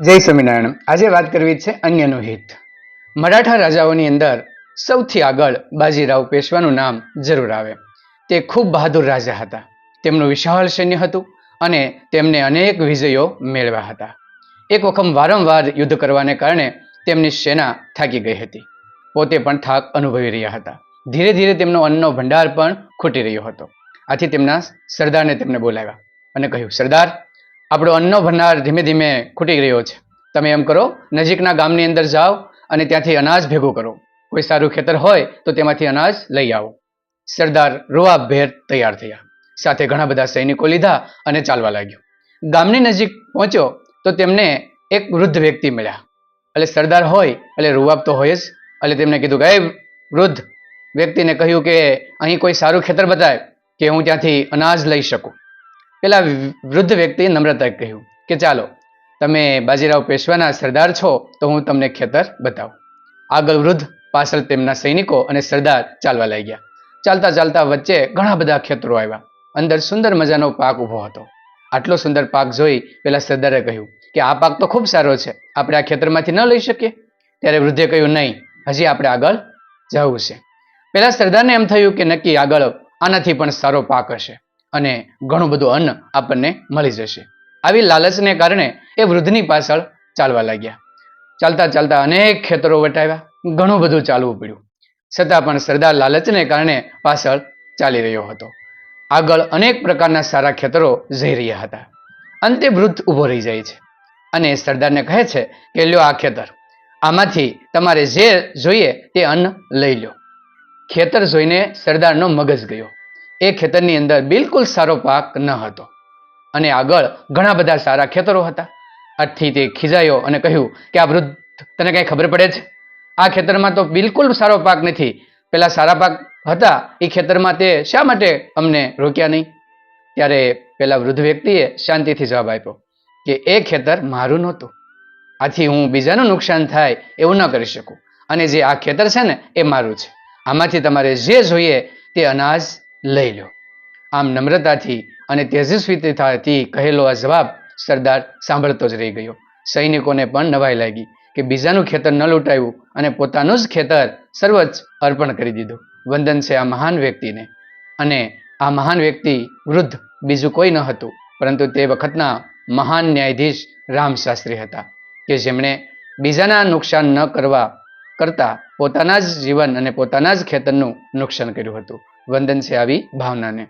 જય સ્વામિનારાયણ. આજે વાત કરવી છે અન્યનું હિત. મરાઠા રાજાઓની અંદર સૌથી આગળ બાજીરાવ પેશવાનું નામ જરૂર આવે. તે ખૂબ બહાદુર રાજા હતા. તેમનું વિશાળ સૈન્ય હતું અને તેમને અનેક વિજયો મેળવ્યા હતા. એક વખત વારંવાર યુદ્ધ કરવાને કારણે તેમની સેના થાકી ગઈ હતી. પોતે પણ થાક અનુભવી રહ્યા હતા. ધીરે ધીરે તેમનો અન્નનો ભંડાર પણ ખૂટી રહ્યો હતો. આથી તેમના સરદારને તેમને બોલાવ્યા અને કહ્યું, સરદાર આપણો અન્નનો ભંડાર ધીમે ધીમે ખૂટી રહ્યો છે. તમે એમ કરો, નજીકના ગામની અંદર જાઓ અને ત્યાંથી અનાજ ભેગું કરો. કોઈ સારું ખેતર હોય તો તેમાંથી અનાજ લઈ આવો. સરદાર રોઆભેર તૈયાર થયા. સાથે ઘણા બધા સૈનિકો લીધા અને ચાલવા લાગ્યો. ગામની નજીક પહોંચ્યો તો તેમને એક વૃદ્ધ વ્યક્તિ મળ્યા. એટલે સરદાર હોય એટલે રૂવાબ તો હોય જ. એટલે તેમને કીધું કે, "એ વૃદ્ધ. વ્યક્તિને કહ્યું કે, અહીં કોઈ સારું ખેતર બતાવે કે હું ત્યાંથી અનાજ લઈ શકું. પેલા વૃદ્ધ વ્યક્તિએ નમ્રતા કહ્યું કે ચાલો, તમે બાજીરાવ પેશવાના સરદાર છો તો હું તમને ખેતર બતાવું. આગળ વૃદ્ધ પાછળ તેમના સૈનિકો અને સરદાર ચાલવા લાગ્યા. ચાલતા ચાલતા વચ્ચે ઘણા બધા ખેતરો આવ્યા. અંદર સુંદર મજાનો પાક ઊભો હતો. આટલો સુંદર પાક જોઈ પેલા સરદારે કહ્યું કે આ પાક તો ખૂબ સારો છે, આપણે આ ખેતરમાંથી ન લઈ શકીએ? ત્યારે વૃદ્ધે કહ્યું, નહીં, હજી આપણે આગળ જવું છે. પેલા સરદારને એમ થયું કે નક્કી આગળ આનાથી પણ સારો પાક હશે. અને ઘણું બધું અન્ન આપણને મળી જશે. આવી લાલચને કારણે એ વૃદ્ધની પાછળ ચાલવા લાગ્યા. ચાલતા ચાલતા અનેક ખેતરો વટાવ્યા, ઘણું બધું ચાલવું પડ્યું. છતાં પણ સરદાર લાલચને કારણે પાછળ ચાલી રહ્યો હતો. આગળ અનેક પ્રકારના સારા ખેતરો જઈ રહ્યા હતા. અંતે વૃદ્ધ ઊભો રહી જાય છે અને સરદારને કહે છે કે, લ્યો આ ખેતર. આમાંથી તમારે જે જોઈએ તે અન્ન લઈ લો ખેતર જોઈને સરદારનો મગજ ગયો. એ ખેતરની અંદર બિલકુલ સારો પાક ન હતો. અને આગળ ઘણા બધા સારા ખેતરો હતા. આથી તે ખીજાયો અને કહ્યું કે આ વૃદ્ધ, તને કાંઈ ખબર પડે છે? આ ખેતરમાં તો બિલકુલ સારો પાક નથી. પેલા સારા પાક હતા એ ખેતરમાં તે શા માટે અમને રોક્યા નહીં? ત્યારે પેલા વૃદ્ધ વ્યક્તિએ શાંતિથી જવાબ આપ્યો કે એ ખેતર મારું નહોતું. આથી હું બીજાનું નુકસાન થાય એવું ન કરી શકું. અને જે આ ખેતર છે ને, એ મારું છે. આમાંથી તમારે જે જોઈએ તે અનાજ લઈ લો. આમ નમ્રતાથી અને તેજસ્વીતાથી કહેલો આ જવાબ સરદાર સાંભળતો જ રહી ગયો. સૈનિકોને પણ નવાઈ લાગી કે બીજાનું ખેતર ન લૂંટાયું અને પોતાનું જ ખેતર સર્વોચ્ચ અર્પણ કરી દીધું. વંદન છે આ મહાન વ્યક્તિને. અને આ મહાન વ્યક્તિ વૃદ્ધ, બીજું કોઈ ન હતું, પરંતુ તે વખતના મહાન ન્યાયાધીશ રામશાસ્ત્રી હતા કે જેમણે બીજાના નુકસાન ન કરવા કરતા પોતાના જ જીવન અને પોતાના જ ખેતરનું નુકસાન કર્યું હતું. વંદન છે આવી ભાવનાને.